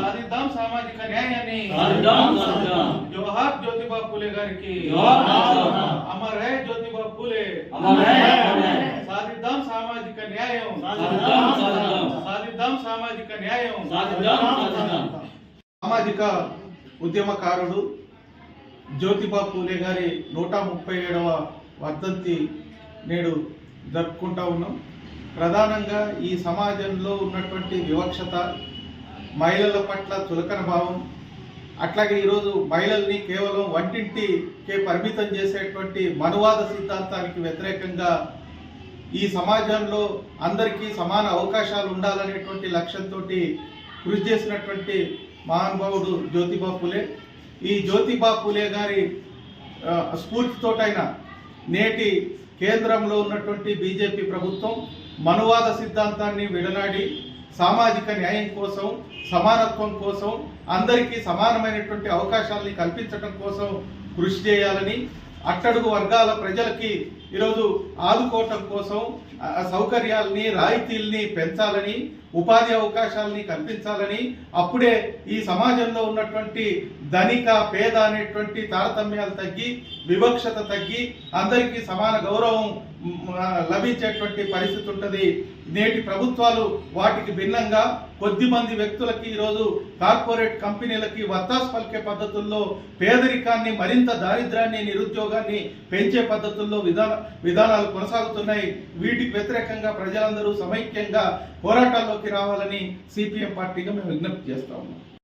సాధిద్దాం సామాజిక న్యాయాన్ని. జోహార్ జ్యోతిబా పూలే గారికి. అమర్ హై జ్యోతిబా పూలే. సాధిద్దాం సామాజిక న్యాయం సాధిద్దాం, సామాజిక న్యాయం. సామాజిక ఉద్యమకారుడు జ్యోతిబా పూలే గారి నూట ముప్పై ఏడవ వర్ధంతి నేడు జరుపుకుంటా ఉన్నాం ప్రధానంగా ఈ సమాజంలో ఉన్నటువంటి వివక్షత మహిళల పట్ల చులకన భావం. అట్లాగే ఈరోజు మహిళల్ని కేవలం వంటింటికే పరిమితం చేసేటువంటి మనువాద సిద్ధాంతానికి వ్యతిరేకంగా ఈ సమాజంలో అందరికీ సమాన అవకాశాలు ఉండాలనేటువంటి లక్ష్యంతో కృషి చేసినటువంటి మహానుభావుడు జ్యోతిబా పూలే. ఈ జ్యోతిబా పూలే గారి స్ఫూర్తితోటైన నేటి కేంద్రంలో ఉన్నటువంటి బీజేపీ ప్రభుత్వం మనువాద సిద్ధాంతాన్ని విడనాడి సామాజిక న్యాయం కోసం సమానత్వం కోసం అందరికీ సమానమైనటువంటి అవకాశాలని కల్పించడం కోసం కృషి చేయాలని అట్టడుగు వర్గాల ప్రజలకి ఈరోజు ఆదుకోవటం కోసం సౌకర్యాలని రాయితీల్ని పెంచాలని ఉపాధి అవకాశాలని కల్పించాలని అప్పుడే ఈ సమాజంలో ఉన్నటువంటి ధనిక పేద అనేటువంటి తారతమ్యాలు తగ్గి వివక్షత తగ్గి అందరికీ సమాన గౌరవం లభించేటువంటి పరిస్థితి ఉంటుంది. నేటి ప్రభుత్వాలు వాటికి భిన్నంగా కొద్ది మంది వ్యక్తులకి ఈరోజు కార్పొరేట్ కంపెనీలకి వత్తాస్ పలికే పద్ధతుల్లో పేదరికాన్ని మరింత దారిద్రాన్ని నిరుద్యోగాన్ని పెంచే పద్ధతుల్లో విధాన విధానాలు కొనసాగుతున్నాయి. వీటికి వ్యతిరేకంగా ప్రజలందరూ సమైక్యంగా పోరాటాల్లోకి రావాలని సిపిఎం పార్టీగా మేము విజ్ఞప్తి చేస్తా ఉన్నాం.